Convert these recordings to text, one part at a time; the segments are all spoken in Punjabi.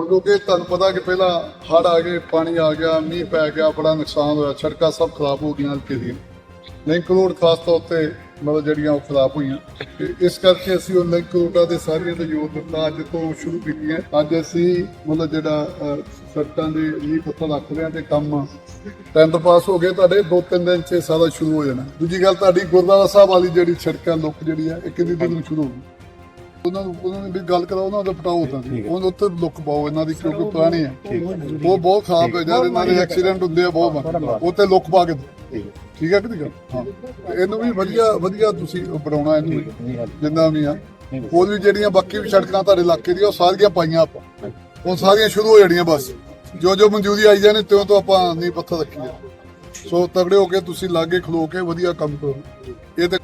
ਹੁਣ ਕਿਉਂਕਿ ਤੁਹਾਨੂੰ ਪਤਾ ਕਿ ਪਹਿਲਾਂ ਹੜ੍ਹ ਆ ਗਏ ਪਾਣੀ ਆ ਗਿਆ ਮੀਂਹ ਪੈ ਗਿਆ ਬੜਾ ਨੁਕਸਾਨ ਹੋਇਆ ਸੜਕਾਂ ਸਭ ਖਰਾਬ ਹੋ ਗਈਆਂ ਹਲਕੇ ਦੀਆਂ। ਲਿੰਕ ਰੋਡ ਖਾਸ ਤੌਰ ਤੇ ਮਤਲਬ ਜਿਹੜੀਆਂ ਉਹ ਖਰਾਬ ਹੋਈਆਂ। ਇਸ ਕਰਕੇ ਅਸੀਂ ਉਹ ਲਿੰਕ ਰੋਡਾਂ ਦੇ ਸਾਰੀਆਂ ਦਾ ਯੋਗ ਦਿੱਤਾ ਅੱਜ ਤੋਂ ਸ਼ੁਰੂ ਕੀਤੀਆਂ। ਅੱਜ ਅਸੀਂ ਮਤਲਬ ਜਿਹੜਾ ਅਹ, ਸੜਕਾਂ ਦੇ ਲੀਹ ਪੱਥਰ ਰੱਖ ਰਹੇ ਹਾਂ ਤੇ ਕੰਮ ਟੈਂਡਰ ਪਾਸ ਹੋ ਗਏ ਤੁਹਾਡੇ ਦੋ ਤਿੰਨ ਦਿਨ ਚ ਇਹ ਸਾਰਾ ਸ਼ੁਰੂ ਹੋ ਜਾਣਾ। ਦੂਜੀ ਗੱਲ ਤੁਹਾਡੀ ਗੁਰਦੁਆਰਾ ਸਾਹਿਬ ਵਾਲੀ ਜਿਹੜੀ ਸੜਕਾਂ ਲੁੱਕ ਜਿਹੜੀ ਹੈ ਇਹ ਕਿੰਨੇ ਦਿਨ ਨੂੰ ਸ਼ੁਰੂ ਹੋਊਗੀ ਉਹਨਾਂ ਨੂੰ ਉਹਨਾਂ ਨੇ ਵੀ ਗੱਲ ਕਰਾਓ ਉਹਨਾਂ ਦਾ ਪਟਾਓ ਤਾਂ ਉਹਨਾਂ ਉੱਤੇ ਲੁੱਕ ਪਾਓ ਇਹਨਾਂ ਦੀ ਕਿਉਂਕਿ ਪੁਰਾਣੀ ਹੈ। ਉਹ ਬਹੁਤ ਖਰਾਬ ਹੈ ਜਦ ਇਹਨਾਂ ਦੇ ਐਕਸੀਡੈਂਟ ਹੁੰਦੇ ਆ ਬਹੁਤ ਉੱਤੇ ਲੁੱਕ ਪਾ ਕੇ। ਠੀਕ ਹੈ। ਕਿ ਨਹੀਂ? ਹਾਂ। ਇਹਨੂੰ ਵੀ ਵਧੀਆ ਵਧੀਆ ਤੁਸੀਂ ਬਣਾਉਣਾ ਇਹਨੂੰ ਜਿੰਨਾ ਵੀ ਆ। ਹੋਰ ਵੀ ਜਿਹੜੀਆਂ ਬਾਕੀ ਵੀ ਸੜਕਾਂ ਤੁਹਾਡੇ ਇਲਾਕੇ ਦੀਆਂ ਉਹ ਸਾਰੀਆਂ ਪਾਈਆਂ ਆਪਾਂ। ਉਹ ਸਾਰੀਆਂ ਸ਼ੁਰੂ ਹੋ ਜਾਣੀਆਂ ਬਸ। ਜੋ ਜੋ ਮਨਜ਼ੂਰੀ ਆਈ ਜਾਣੇ ਤਿਉਂ ਤੋਂ ਆਪਾਂ ਨੀ ਪੱਥਰ ਰੱਖੀ ਸੋ ਤਗੜੇ ਹੋ ਕੇ ਤੁਸੀਂ ਲਾਗੇ ਖਲੋ ਕੇ ਵਧੀਆ ਕੰਮ ਕਰੋ। ਇਹ ਤੇ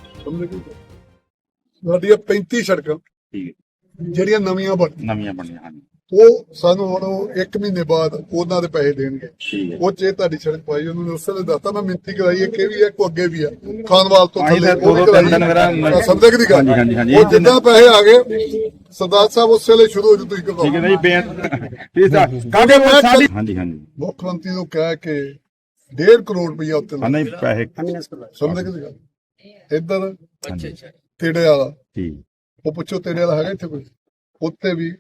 ਸਾਡੀਆਂ 35 ਸੜਕਾਂ। ਠੀਕ ਹੈ ਜਿਹੜੀਆਂ ਨਵੀਆਂ ਬਣ ਨਵੀਆਂ ਬਣੀਆਂ ਹਨ ਉਹ ਸਾਨੂੰ ਹੁਣ ਉਹ 1 ਮਹੀਨੇ ਬਾਅਦ ਉਹਨਾਂ ਦੇ ਪੈਸੇ ਦੇਣਗੇ। ਠੀਕ ਹੈ। ਉਹ ਚੇ ਤੁਹਾਡੀ ਸੜਕ ਪਾਈ ਉਹਨਾਂ ਨੇ ਉਸੇ ਦੱਸਤਾ ਮੈਂ ਮਿੰਤੀ ਕਰਾਈ ਹੈ ਕਿ ਵੀ ਹੈ ਕੋ ਅੱਗੇ ਵੀ ਆ ਖਾਨਵਾਲ ਤੋਂ ਥੱਲੇ ਤਾਂ ਦੋ- ਤਿੰਨ ਦਿਨ ਕਰਾਂ- ਸੰਦੇ ਦੀ ਗੱਲ ਹਾਂਜੀ, ਹਾਂਜੀ, ਹਾਂਜੀ। ਉਹ ਜਿੱਦਾਂ ਪੈਸੇ ਆ ਗਏ ਸਰਦਾਰ ਸਾਹਿਬ ਉਸੇ ਵੇਲੇ ਸ਼ੁਰੂ ਹੋ ਜੂ ਤੁਸੀਂ ਠੀਕ ਹੈ ਕਰੋ ਜੀ ਬੇਨ ਠੀਕ ਹੈ। ਕਾਗੇ ਸਾਡੀ ਹਾਂਜੀ ਹਾਂਜੀ। ਮੁੱਖ ਮੰਤਰੀ ਨੂੰ ਕਹਿ ਕੇ 1.5 ਕਰੋੜ ਰੁਪਇਆ ਉੱਤੇ ਹਾਂ ਨਹੀਂ ਪੈਸੇ ਸਮਝਦੇ ਕਿ ਗੱਲ ਇੱਧਰ ਤੇੜੇ ਵਾਲਾ। ਠੀਕ। ਉਹ ਪੁੱਛੋ ਤੇੜੇ ਵਾਲਾ ਹੈਗਾ ਇੱਥੇ ਕੋਈ? ਉੱਤੇ ਵੀ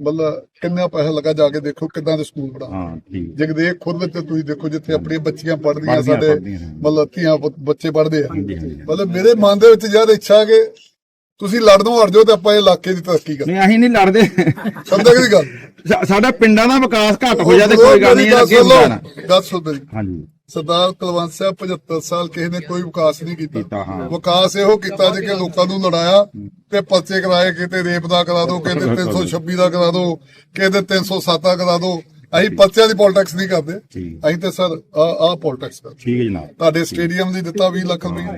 ਮਤਲਬ ਕਿੰਨਾ ਪੈਸਾ ਲੱਗਾ ਜਾ ਕੇ ਦੇਖੋ ਕਿੱਦਾਂ ਦੇ ਸਕੂਲ ਪੜਾ ਹਾਂ ਠੀਕ। ਜਗਦੇਵ ਖੁਰਦ ਤੇ ਤੁਸੀਂ ਦੇਖੋ ਜਿੱਥੇ ਆਪਣੀਆਂ ਬੱਚੀਆਂ ਪੜ੍ਹਦੀਆਂ ਪੜ੍ਹਦੀਆਂ, ਸਾਡੇ ਪੜ੍ਹਦੀਆਂ, ਹਾਂ। ਮਤਲਬ ਧੀਆਂ ਪੁੱਤ- ਬੱਚੇ ਪੜ੍ਹਦੇ ਆ। ਹਾਂਜੀ ਹਾਂਜੀ ਮਤਲਬ ਮੇਰੇ ਮਨ ਦੇ ਵਿੱਚ ਯਾਰ ਇੱਛਾ ਕਿ ਤੁਸੀਂ ਲੜਨੋਂ ਹਟ ਜਾਓ ਤੇ ਆਪਾਂ ਇਹ ਇਲਾਕੇ ਦੀ ਤਰੱਕੀ ਕਰਾਂਗੇ ਨਹੀਂ ਅਸੀਂ ਨਹੀਂ ਲੜਦੇ। ਸਮਝਦੇ ਕਿ ਗੱਲ? ਸਾ- ਸਾਡਾ ਪਿੰਡਾਂ ਦਾ ਵਿਕਾਸ ਘੱਟ ਹੋ ਜਾਵੇ ਕੋਈ ਗੱਲ ਨਹੀਂ ਅੱਗੇ ਗੱਲ ਸੁਣ ਮੇਰੀ। ਹਾਂਜੀ। ਸਰਦਾਰ ਕੁਲਵੰਤ ਸਿੰਘ 75 ਸਾਲ ਕਿਸੇ ਨੇ ਕੋਈ ਵਿਕਾਸ ਨਹੀਂ ਕੀਤਾ। ਵਿਕਾਸ ਇਹੋ ਕੀਤਾ ਜੇ ਕਿ ਲੋਕਾਂ ਨੂੰ ਲੜਾਇਆ ਤੇ ਪਰਚੇ ਕਰਾਏ ਕਿਤੇ ਰੇਪ ਦਾ ਕਰਾ ਦਿਓ ਕਿਤੇ 326 ਦਾ ਕਰਾ ਦਿਓ ਕਿਤੇ 307 ਦਾ ਕਰਾ ਦਿਓ ਅਸੀਂ ਪਰਚਿਆਂ ਦੀ ਪੋਲਿਟਿਕਸ ਨਹੀਂ ਕਰਦੇ। ਠੀਕ। ਅਸੀਂ ਤੇ ਸਰ ਆ ਆ ਪੋਲਿਟਿਕਸ ਕਰਦੇ ਠੀਕ ਹੈ ਜਨਾਬ। ਤੁਹਾਡੇ ਸਟੇਡੀਅਮ ਲਈ ਦਿੱਤਾ 20 ਲੱਖ ਰੁਪਈਆ।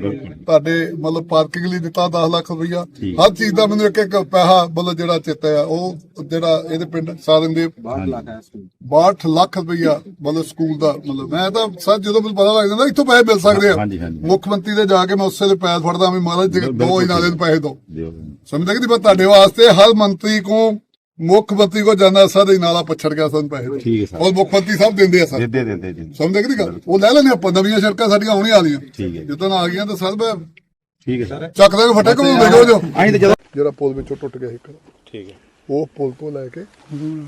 ਤੁਹਾਡੇ ਮਤਲਬ ਪਾਰਕਿੰਗ ਲਈ ਦਿੱਤਾ 10 ਲੱਖ ਰੁਪਈਆ। ਠੀਕ। ਹਰ ਚੀਜ਼ ਦਾ ਮੈਨੂੰ ਇੱਕ ਇੱਕ ਪੈਸਾ ਮਤਲਬ ਜਿਹੜਾ ਚਿੱਤ ਆ ਉਹ ਜਿਹੜਾ ਇਹਦੇ ਪਿੰਡ ਸਾਰਨ ਦੇ 62 ਲੱਖ ਰੁਪਈਆ ਮਤਲਬ ਸਕੂਲ ਦਾ ਮਤਲਬ। ਮੈਂ ਤਾਂ ਸਰ ਜਦੋਂ ਮੈਨੂੰ ਪਤਾ ਲੱਗ ਜਾਂਦਾ ਇੱਥੋਂ ਪੈਸੇ ਮਿਲ ਸਕਦੇ ਆ। ਹਾਂਜੀ। ਮੁੱਖ ਮੰਤਰੀ ਦੇ ਜਾ ਕੇ ਮੈਂ ਉਸੇ ਦੇ ਪੈਰ ਫੜਦਾ ਵੀ ਮਹਾਰਾਜ ਜੀ ਬਿਲਕੁਲ, ਦੋ ਇਹਨਾਂ ਦੇ ਪੈਸੇ ਦੋ। ਦਿਓ ਸਮਝਦੇ ਕਿ ਨਹੀਂ? ਪਰ ਤੁਹਾਡੇ ਵਾਸਤੇ ਹਰ ਮੰਤਰੀ ਕੋ ਮੁੱਖ ਮੰਤਰੀ ਕੋ ਜਾਂਦਾ ਸਰ ਨਾਲਾ ਪਛੜ ਗਿਆ ਸਾਨੂੰ ਪੈਸੇ ਠੀਕ ਹੈ ਸਰ। ਔਰ ਮੁੱਖ ਮੰਤਰੀ ਸਾਹਿਬ ਦਿੰਦੇ ਆ ਸਰ। ਦੇ ਦੇ ਦੇ ਦੇ ਸਮਝਦੇ ਕਿ ਨਹੀਂ ਗੱਲ? ਉਹ ਲੈ ਲੈਣੇ ਆਪਾਂ ਨਵੀਆਂ ਸੜਕਾਂ ਸਾਡੀਆਂ ਆਉਣੀਆਂ ਵਾਲੀਆਂ। ਠੀਕ ਹੈ। ਜਦੋਂ ਆ ਗਈਆਂ ਤਾਂ ਸਰ ਮੈਂ ਠੀਕ ਹੈ ਸਰ। ਚੱਕ ਦੇ ਫਟੇ ਕੋਲ ਦੇ ਜੋ। ਜੋ ਅਸੀਂ ਤਾਂ ਜਦੋਂ ਜਿਹੜਾ ਪੁਲ ਵਿੱਚੋਂ ਟੁੱਟ ਗਿਆ ਇੱਕ। ਠੀਕ ਹੈ। ਉਹ ਪੁਲ ਤੋਂ ਲੈ ਕੇ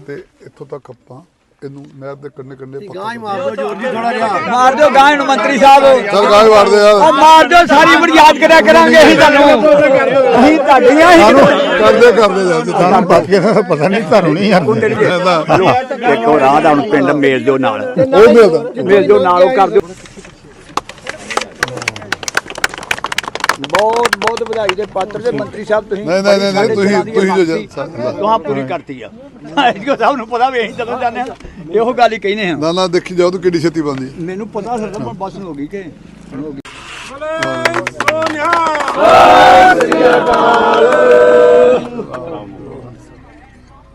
ਤੇ ਇੱਥੋਂ ਤੱਕ ਆਪਾਂ ਇਹਨੂੰ ਨਹਿਰ ਦੇ ਕੰਨੇ ਕੰਨੇ ਪੱਕਾ ਮਾਰ ਦਿਓ ਗਾਂ ਨੂੰ ਮੰਤਰੀ ਸਾਹਿਬ ਸਰ ਗਾਇ ਵਾੜਦੇ ਉਹ ਆ ਮਾਰ ਦਿਓ ਸਾਰੀ ਉਮਰ ਯਾਦ ਕਰਿਆ ਕਰਾਂਗੇ ਅਸੀਂ ਤੁਹਾਨੂੰ ਅਸੀਂ ਤੁਹਾਡੀਆਂ ਹੀ ਕਰਦੇ ਕਰਦੇ ਜਾਂਦੇ ਤੁਹਾਨੂੰ ਪਤਾ ਨਹੀਂ ਤੁਹਾਨੂੰ ਨਹੀਂ ਯਾਰ ਇੱਕ ਹੋਰ ਰਾਹ ਦਾ ਹੁਣ ਪਿੰਡ ਮੇਲ ਦਿਓ ਨਾਲ ਉਹ ਮਿਲਦਾ ਮੇਲ ਦਿਓ ਨਾਲ ਉਹ ਕਰ ਦਿਓ ਬਹੁਤ ਬਹੁਤ ਵਧਾਈ ਦੇ ਪਾਤਰ ਦੇ ਮੰਤਰੀ ਸਾਹਿਬ ਤੁਸੀਂ ਨਹੀਂ, ਨਹੀਂ, ਨਹੀਂ, ਤੁਸੀਂ- ਤੁਸੀਂ ਜੋ ਗੱਲ ਸਾ- ਸੀ, ਤੁਹਾਂ ਪੂਰੀ ਕਰਤੀ ਆ ਇਹੋ ਸਾਹਿਬ ਨੂੰ ਪਤਾ ਵੀ ਅਸੀਂ ਜਦੋਂ ਜਾਂਦੇ ਆ ਇਹੋ ਗੱਲ ਹੀ ਕਹਿੰਦੇ ਆ ਨਾ ਨਾ ਦੇਖੀ ਜਾਓ ਤੂੰ ਕਿੱਡੀ ਛੇਤੀ ਬੰਦੀ ਮੈਨੂੰ ਪਤਾ ਸਰ ਪਰ ਬੱਸ ਹੋ ਗਈ ਕਿ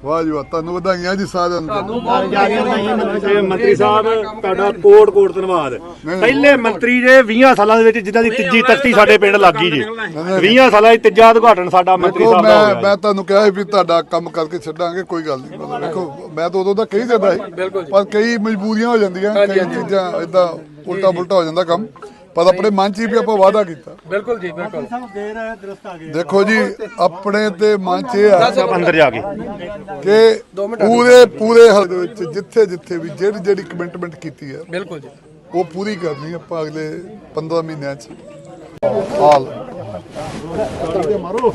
ਵਾਹ ਜੀ ਵਾਹ ਤੁਹਾਨੂੰ ਵਧਾਈਆਂ ਜੀ ਸਾਰਿਆਂ ਨੂੰ। ਤੇ ਮੰਤਰੀ ਸਾਹਿਬ ਤੁਹਾਡਾ ਕੋਟ ਕੋਟ ਧੰਨਵਾਦ। ਪਹਿਲੇ ਮੰਤਰੀ ਜੇ 20 ਸਾਲਾਂ ਦੇ ਵਿੱਚ ਜਿੱਦਾਂ ਦੀ ਤੀਜੀ ਤਖਤੀ ਸਾਡੇ ਪਿੰਡ ਲੱਗੀ ਜੀ। 20 ਸਾਲਾਂ ਦੀ ਤੀਜਾ ਉਦਘਾਟਨ ਸਾਡਾ ਮੰਤਰੀ ਸਾਹਿਬ ਦਾ ਮੈਂ ਹੋਇਆ ਮੈਂ ਤੁਹਾਨੂੰ ਕਿਹਾ ਸੀ ਵੀ ਤੁਹਾਡਾ ਕੰਮ ਕਰਕੇ ਛੱਡਾਂਗੇ ਕੋਈ ਗੱਲ ਨਹੀਂ। ਦੇਖੋ ਮੈਂ ਤਾਂ ਉਦੋਂ ਦਾ ਕਹੀ ਜਾਂਦਾ ਸੀ ਪਰ ਕਈ ਮਜਬੂਰੀਆਂ ਹੋ ਜਾਂਦੀਆਂ ਕਈ ਚੀਜ਼ਾਂ ਇਦਾਂ ਉਲਟਾ ਪੁਲਟਾ ਹੋ ਜਾਂਦਾ ਕੰਮ। ਪਰ ਆਪਣੇ ਮਨ 'ਚ ਹੀ ਵੀ ਆਪਾਂ ਵਾਅਦਾ ਕੀਤਾ। ਬਿਲਕੁਲ ਜੀ ਬਿਲਕੁਲ। ਦੇਖੋ ਜੀ ਆਪਣੇ ਤੇ ਮਨ 'ਚ ਇਹ ਆ ਅੰਦਰ ਜਾ ਕੇ। ਕਿ ਪੂਰੇ ਪੂਰੇ ਹਲਕੇ ਵਿੱਚ ਜਿੱਥੇ ਜਿੱਥੇ ਵੀ ਜਿਹੜੀ ਜਿਹੜੀ ਕਮਿਟਮੈਂਟ ਕੀਤੀ ਹੈ ਬਿਲਕੁਲ ਜੀ। ਉਹ ਪੂਰੀ ਕਰਨੀ ਆਪਾਂ ਅਗਲੇ 15 ਮਹੀਨਿਆਂ 'ਚ। ਹਾਲ। ਮਾਰੋ।